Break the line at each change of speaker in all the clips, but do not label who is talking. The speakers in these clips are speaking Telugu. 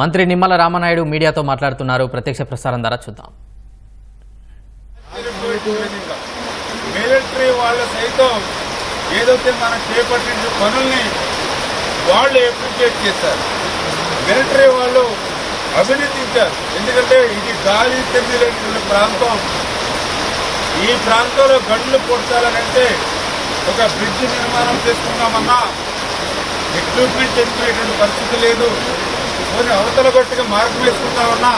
మంత్రి నిమ్మల రామనాయుడు మీడియాతో మాట్లాడుతున్నారు. ప్రత్యక్ష ప్రసారం ద్వారా చూద్దాం.
మిలిటరీ వాళ్ళ సైతం ఏదైతే మనం చేపట్టిన పనుల్ని వాళ్ళు అప్రిషియేట్ చేశారు. మిలిటరీ వాళ్ళు అభినందించారు. ఎందుకంటే ఇది గాలి తెమ్మిలేటువంటి ప్రాంతం. ఈ ప్రాంతంలో గండ్లు పొడచాలనంటే ఒక బ్రిడ్జ్ నిర్మాణం చేసుకున్నామన్నా ఎక్విప్మెంట్ చేసుకునేటువంటి పరిస్థితి లేదు. కొన్ని అవతల గట్టుగా వేసుకుంటా ఉన్నా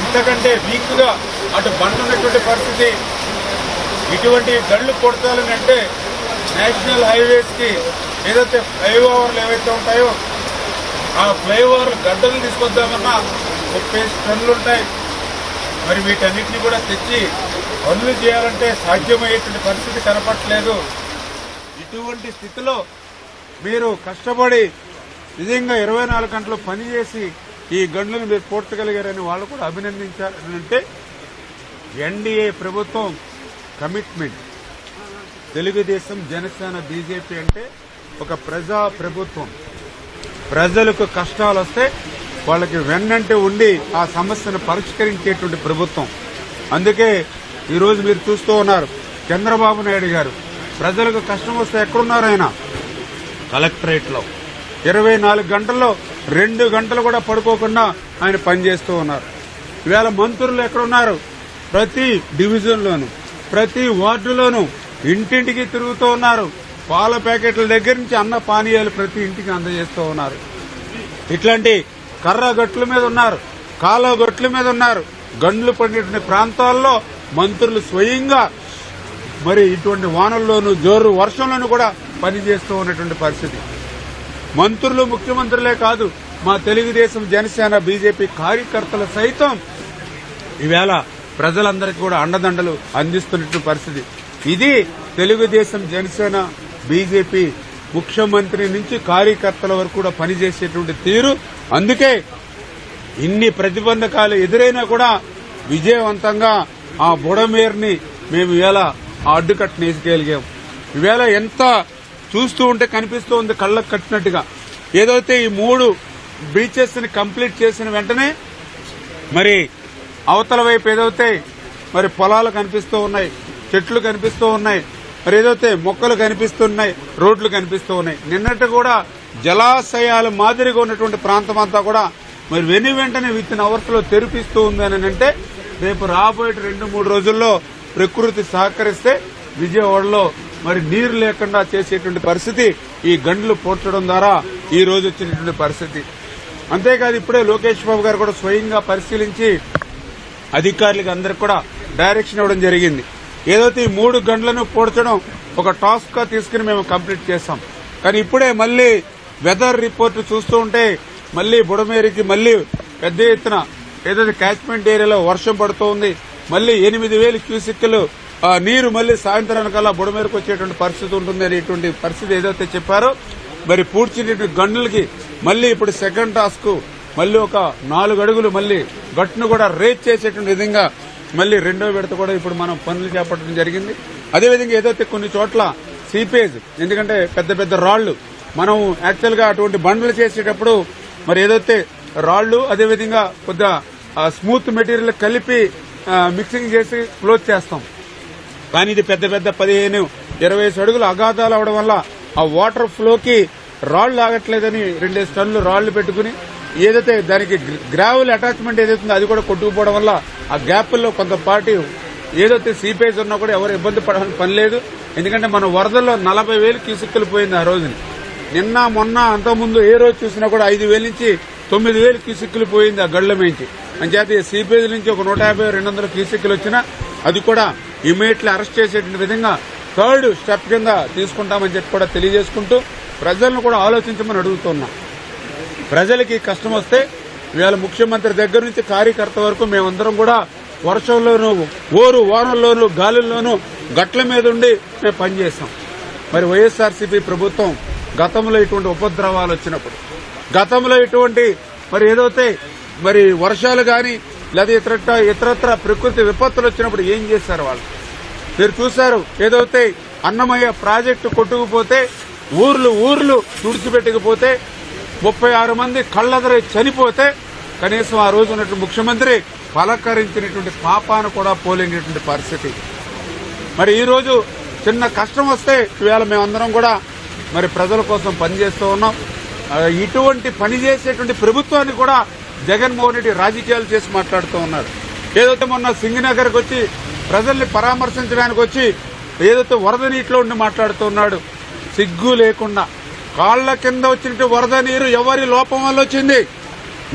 ఇంతకంటే వీక్గా అటు బండ్ ఉన్నటువంటి పరిస్థితి ఇటువంటి గళ్ళు కొడతాలని అంటే నేషనల్ హైవేస్కి ఏదైతే ఫ్లైఓవర్లు ఏవైతే ఉంటాయో ఆ ఫ్లైఓవర్ గడ్డలు తీసుకొద్దామన్నా ముప్పై టన్నులు ఉంటాయి. మరి వీటన్నిటిని కూడా తెచ్చి పనులు చేయాలంటే సాధ్యమయ్యేటువంటి పరిస్థితి కనపట్లేదు ఇటువంటి స్థితిలో మీరు కష్టపడి నిజంగా ఇరవై నాలుగు గంటలు పనిచేసి ఈ గండ్లను మీరు పూడ్చగలిగారని వాళ్ళు కూడా అభినందించారంటే ఎన్డీఏ ప్రభుత్వం కమిట్మెంట్. తెలుగుదేశం జనసేన బీజేపీ అంటే ఒక ప్రజా ప్రభుత్వం. ప్రజలకు కష్టాలు వస్తే వాళ్ళకి వెన్నంటే ఉండి ఆ సమస్యను పరిష్కరించేటువంటి ప్రభుత్వం. అందుకే ఈరోజు మీరు చూస్తూ ఉన్నారు చంద్రబాబు నాయుడు గారు. ప్రజలకు కష్టం వస్తే ఎక్కడున్నారు ఆయన? కలెక్టరేట్లో. ఇరవై నాలుగు గంటల్లో రెండు గంటలు కూడా పడుకోకుండా ఆయన పనిచేస్తూ ఉన్నారు. ఇవాళ మంత్రులు ఎక్కడున్నారు? ప్రతి డివిజన్లోను ప్రతి వార్డులోను ఇంటింటికి తిరుగుతూ ఉన్నారు. పాల ప్యాకెట్ల దగ్గర నుంచి అన్న పానీయాలు ప్రతి ఇంటికి అందజేస్తూ ఉన్నారు. ఇట్లాంటి కర్ర గట్ల మీద ఉన్నారు కాలో గట్ల మీద ఉన్నారు. గండ్లు పడినటువంటి ప్రాంతాల్లో మంత్రులు స్వయంగా మరి ఇటువంటి వానల్లోనూ జోరు వర్షంలోనూ కూడా పనిచేస్తూ ఉన్నటువంటి పరిస్థితి. మంత్రులు ముఖ్యమంత్రులే కాదు మా తెలుగుదేశం జనసేన బీజేపీ కార్యకర్తలు సైతం ఈవేళ ప్రజలందరికీ కూడా అండదండలు అందిస్తున్న పరిస్థితి. ఇది తెలుగుదేశం జనసేన బీజేపీ ముఖ్యమంత్రి నుంచి కార్యకర్తల వరకు కూడా పనిచేసేటువంటి తీరు. అందుకే ఇన్ని ప్రతిబంధకాలు ఎదురైనా కూడా విజయవంతంగా ఆ బుడమేరుని మేము ఇవాళ ఆ అడ్డుకట్ట నేసుకెళ్ళగాం ఈవేళ ఎంత చూస్తూ ఉంటే కనిపిస్తూ ఉంది కళ్ళకు కట్టినట్టుగా. ఏదైతే ఈ మూడు బీచెస్ని కంప్లీట్ చేసిన వెంటనే మరి అవతల వైపు ఏదైతే మరి పొలాలు కనిపిస్తూ ఉన్నాయి చెట్లు కనిపిస్తూ ఉన్నాయి మరి ఏదైతే మొక్కలు కనిపిస్తున్నాయి రోడ్లు కనిపిస్తూ ఉన్నాయి నిన్నటి కూడా జలాశయాలు మాదిరిగా ఉన్నటువంటి ప్రాంతం అంతా కూడా మరి వెను వెంటనే విత్ ఇన్ అవర్స్లో తెరిపిస్తూ ఉంది అని అంటే రేపు రాబోయే రెండు మూడు రోజుల్లో ప్రకృతి సహకరిస్తే విజయవాడలో మరి నీరు లేకుండా చేసేటువంటి పరిస్థితి ఈ గండ్లు పోడ్చడం ద్వారా ఈ రోజు వచ్చినటువంటి పరిస్థితి. అంతేకాదు ఇప్పుడే లోకేష్ బాబు గారు కూడా స్వయంగా పరిశీలించి అధికారులకు అందరికి కూడా డైరెక్షన్ ఇవ్వడం జరిగింది. ఏదైతే ఈ మూడు గంటలను పోడ్చడం ఒక టాస్క్గా తీసుకుని మేము కంప్లీట్ చేస్తాం. కానీ ఇప్పుడే మళ్ళీ వెదర్ రిపోర్ట్ చూస్తూ ఉంటే మళ్ళీ బుడమేరికి మళ్ళీ పెద్ద ఎత్తున ఏదైతే క్యాచ్మెంట్ ఏరియాలో వర్షం పడుతోంది మళ్ళీ ఎనిమిది వేలు క్యూసిక్లు ఆ నీరు మళ్ళీ సాయంత్రానికల్లా బుడమేరకు వచ్చేటువంటి పరిస్థితి ఉంటుంది అనేటువంటి పరిస్థితి ఏదైతే చెప్పారో మరి పూడ్చినటువంటి గంటలకి మళ్ళీ ఇప్పుడు సెకండ్ టాస్క్ మళ్ళీ ఒక నాలుగు అడుగులు మళ్ళీ గట్టును కూడా రేట్ చేసేటువంటి విధంగా మళ్ళీ రెండో విడత కూడా ఇప్పుడు మనం పనులు చేపట్టడం జరిగింది. అదేవిధంగా ఏదైతే కొన్ని చోట్ల సీపేజ్ ఎందుకంటే పెద్ద పెద్ద రాళ్ళు మనం యాక్చువల్గా అటువంటి బండ్లు చేసేటప్పుడు మరి ఏదైతే రాళ్ళు అదేవిధంగా కొద్దిగా స్మూత్ మెటీరియల్ కలిపి మిక్సింగ్ చేసి క్లోజ్ చేస్తాం. కానీ ఇది పెద్ద పెద్ద పదిహేను ఇరవై అడుగులు అగాధాలు అవడం వల్ల ఆ వాటర్ ఫ్లోకి రాళ్ళు ఆగట్లేదని రెండేసి టన్నులు రాళ్ళు పెట్టుకుని ఏదైతే దానికి గ్రావెల్ అటాచ్మెంట్ ఏదైతే అది కూడా కొట్టుకుపోవడం వల్ల ఆ గ్యాప్ల్లో కొంతపాటి ఏదైతే సీపేజ్ ఉన్నా కూడా ఎవరు ఇబ్బంది పడాల్సిన పని లేదు. ఎందుకంటే మన వరదల్లో నలభై వేలు కిసుక్కులు పోయింది ఆ రోజుని. నిన్న మొన్న అంతకుముందు ఏ రోజు చూసినా కూడా ఐదు వేల నుంచి తొమ్మిది వేలు కిసుక్కులు పోయింది ఆ గళ్ళ మించి. అని ఈ సీపేజ్ నుంచి ఒక నూట యాభై రెండు వందల క్యూసిక్కులు వచ్చినా అది కూడా ఇమీడియట్లీ అరెస్ట్ చేసేటువంటి విధంగా థర్డ్ స్టెప్ కింద తీసుకుంటామని చెప్పి కూడా తెలియజేసుకుంటూ ప్రజలను కూడా ఆలోచించమని అడుగుతున్నాం. ప్రజలకి కష్టం వస్తే ఇవాళ ముఖ్యమంత్రి దగ్గర నుంచి కార్యకర్త వరకు మేమందరం కూడా వర్షంలోనూ ఓరు వానల్లోనూ గాలుల్లోనూ గట్ల మీద ఉండి మేము పనిచేస్తాం. మరి వైఎస్ఆర్సీపీ ప్రభుత్వం గతంలో ఇటువంటి ఉపద్రవాలు వచ్చినప్పుడు గతంలో ఇటువంటి మరి ఏదైతే మరి వర్షాలు కానీ లేదా ఇతరత్ర ఇతరత్ర ప్రకృతి విపత్తులు వచ్చినప్పుడు ఏం చేశారు వాళ్ళు? మీరు చూశారు ఏదైతే అన్నమయ్య ప్రాజెక్టు కొట్టుకుపోతే ఊర్లు ఊర్లు తుడిచిపెట్టకపోతే ముప్పై ఆరు మంది కళ్ళెదరై చనిపోతే కనీసం ఆ రోజు ఉన్నటువంటి ముఖ్యమంత్రి పలకరించినటువంటి పాపాను కూడా పోలేనటువంటి పరిస్థితి. మరి ఈరోజు చిన్న కష్టం వస్తే ఈవేళ మేమందరం కూడా మరి ప్రజల కోసం పనిచేస్తూ ఉన్నాం. ఇటువంటి పని చేసేటువంటి ప్రభుత్వాన్ని కూడా జగన్మోహన్ రెడ్డి రాజకీయాలు చేసి మాట్లాడుతూ ఉన్నారు. ఏదైతే మొన్న సింగనగర్కి వచ్చి ప్రజల్ని పరామర్శించడానికి వచ్చి ఏదైతే వరద నీటిలో ఉండి మాట్లాడుతూ ఉన్నాడు సిగ్గు లేకుండా. కాళ్ళ కింద వచ్చినట్టు వరద నీరు ఎవరి లోపం వల్ల వచ్చింది?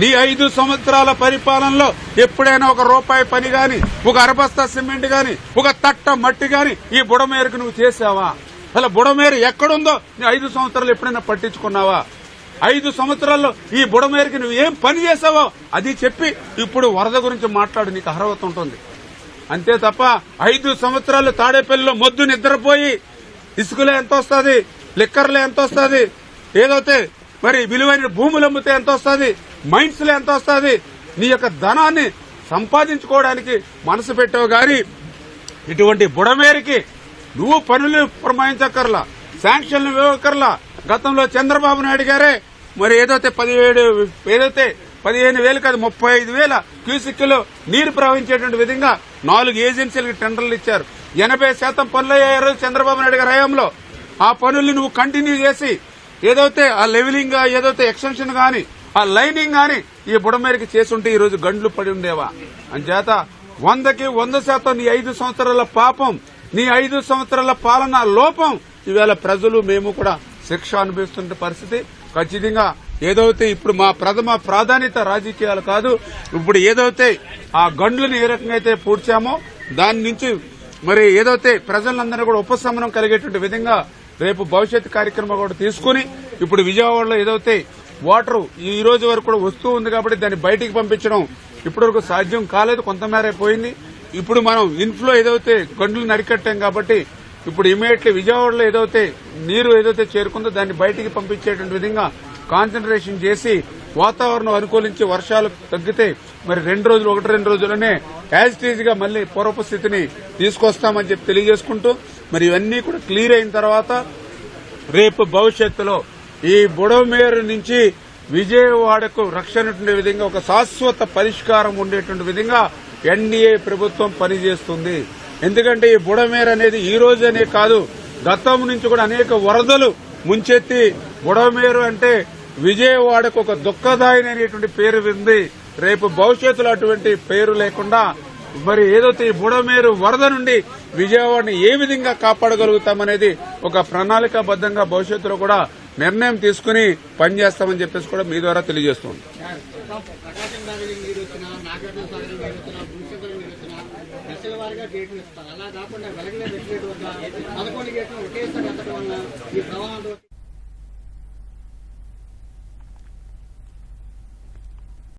నీ ఐదు సంవత్సరాల పరిపాలనలో ఎప్పుడైనా ఒక రూపాయి పని గాని ఒక అరబస్తా సిమెంట్ గాని ఒక తట్ట మట్టి గాని ఈ బుడమేరకు నువ్వు చేసావా అలా బుడమేరు ఎక్కడుందో నీ ఐదు సంవత్సరాలు ఎప్పుడైనా పట్టించుకున్నావా? ఐదు సంవత్సరాల్లో ఈ బుడమేరికి నువ్వు ఏం పని చేసావో అది చెప్పి ఇప్పుడు వరద గురించి మాట్లాడు నీకు అర్హత ఉంటుంది. అంతే తప్ప ఐదు సంవత్సరాలు తాడేపల్లిలో మొద్దు నిద్రపోయి ఇసుకలో ఎంత వస్తుంది లిక్కర్లో ఎంత వస్తుంది ఏదైతే మరి విలువైన భూములు అమ్మితే ఎంత వస్తుంది మైండ్స్లో ఎంత వస్తుంది నీ యొక్క ధనాన్ని సంపాదించుకోవడానికి మనసు పెట్టావు గాని ఇటువంటి బుడమేరికి నువ్వు పనులు ప్రమాయించక్కర్లా శాంక్షన్లు ఇవ్వకర్లా గతంలో చంద్రబాబు నాయుడు గారే మరి ఏదైతే పదిహేడు ఏదైతే పదిహేను వేలు కాదు ముప్పై ఐదు వేల క్యూసిక్లు నీరు ప్రవహించేటువంటి విధంగా నాలుగు ఏజెన్సీలకు టెండర్లు ఇచ్చారు. ఎనభై శాతం పనులు అయ్యారు చంద్రబాబు నాయుడు గారి హయాంలో. ఆ పనుల్ని నువ్వు కంటిన్యూ చేసి ఏదైతే ఆ లెవెలింగ్ ఏదైతే ఎక్స్టెన్షన్ గాని ఆ లైనింగ్ గాని ఈ బుడమేరికి చేసుంటే ఈరోజు గండ్లు పడి ఉండేవా? అంచేత వందకి వంద శాతం నీ ఐదు సంవత్సరాల పాపం నీ ఐదు సంవత్సరాల పాలన లోపం ఈవేళ ప్రజలు మేము కూడా శిక్ష అనుభవిస్తున్న పరిస్థితి ఖచ్చితంగా ఏదైతే ఇప్పుడు మా ప్రథమ ప్రాధాన్యత రాజకీయాలు కాదు ఇప్పుడు ఏదైతే ఆ గండ్లను ఏ రకంగా అయితే పూడ్చామో దాని నుంచి మరి ఏదైతే ప్రజలందరూ కూడా ఉపశమనం కలిగేటువంటి విధంగా రేపు భవిష్యత్ కార్యక్రమం కూడా తీసుకుని ఇప్పుడు విజయవాడలో ఏదైతే వాటర్ ఈ రోజు వరకు కూడా వస్తూ ఉంది కాబట్టి దాన్ని బయటికి పంపించడం ఇప్పటివరకు సాధ్యం కాలేదు కొంతమేర పోయింది. ఇప్పుడు మనం ఇన్ఫ్లో ఏదైతే గండ్లు నరికట్టాం కాబట్టి ఇప్పుడు ఇమీడియట్లీ విజయవాడలో ఏదైతే నీరు ఏదైతే చేరుకుందో దాన్ని బయటికి పంపించేటువంటి విధంగా కాన్సన్ట్రేషన్ చేసి వాతావరణం అనుకూలించి వర్షాలు తగ్గితే మరి రెండు రోజులు ఒకటి రెండు రోజుల్లోనే యాజిటీజ్గా మళ్ళీ పూర్వపు స్థితిని తీసుకొస్తామని చెప్పి తెలియజేసుకుంటూ మరి ఇవన్నీ కూడా క్లియర్ అయిన తర్వాత రేపు భవిష్యత్తులో ఈ బుడమేరు నుంచి విజయవాడకు రక్షణ విధంగా ఒక శాశ్వత పరిష్కారం ఉండేటువంటి విధంగా ఎన్డీఏ ప్రభుత్వం పనిచేస్తుంది. ఎందుకంటే ఈ బుడమేర్ అనేది ఈ రోజనే కాదు గతం నుంచి కూడా అనేక వరదలు ముంచెత్తి బుడమేరు అంటే విజయవాడకు ఒక దుఃఖదాయనైనటువంటి పేరు ఉంది. రేపు భవిష్యత్తులో అటువంటి పేరు లేకుండా మరి ఏదైతే ఈ బుడమేరు వరద నుండి విజయవాడని ఏ విధంగా కాపాడగలుగుతామనేది ఒక ప్రణాళికాబద్దంగా భవిష్యత్తులో కూడా నిర్ణయం తీసుకుని పనిచేస్తామని చెప్పేసి కూడా మీ ద్వారా తెలియజేస్తుంది
దశల వారిగా గేట్లు ఇస్తారు అలా కాకుండా వెలగలే గేట్ వల్ల పదకొండు గేట్లు ఒకేసారి ఎత్తడం వల్ల ఈ ప్రవాహం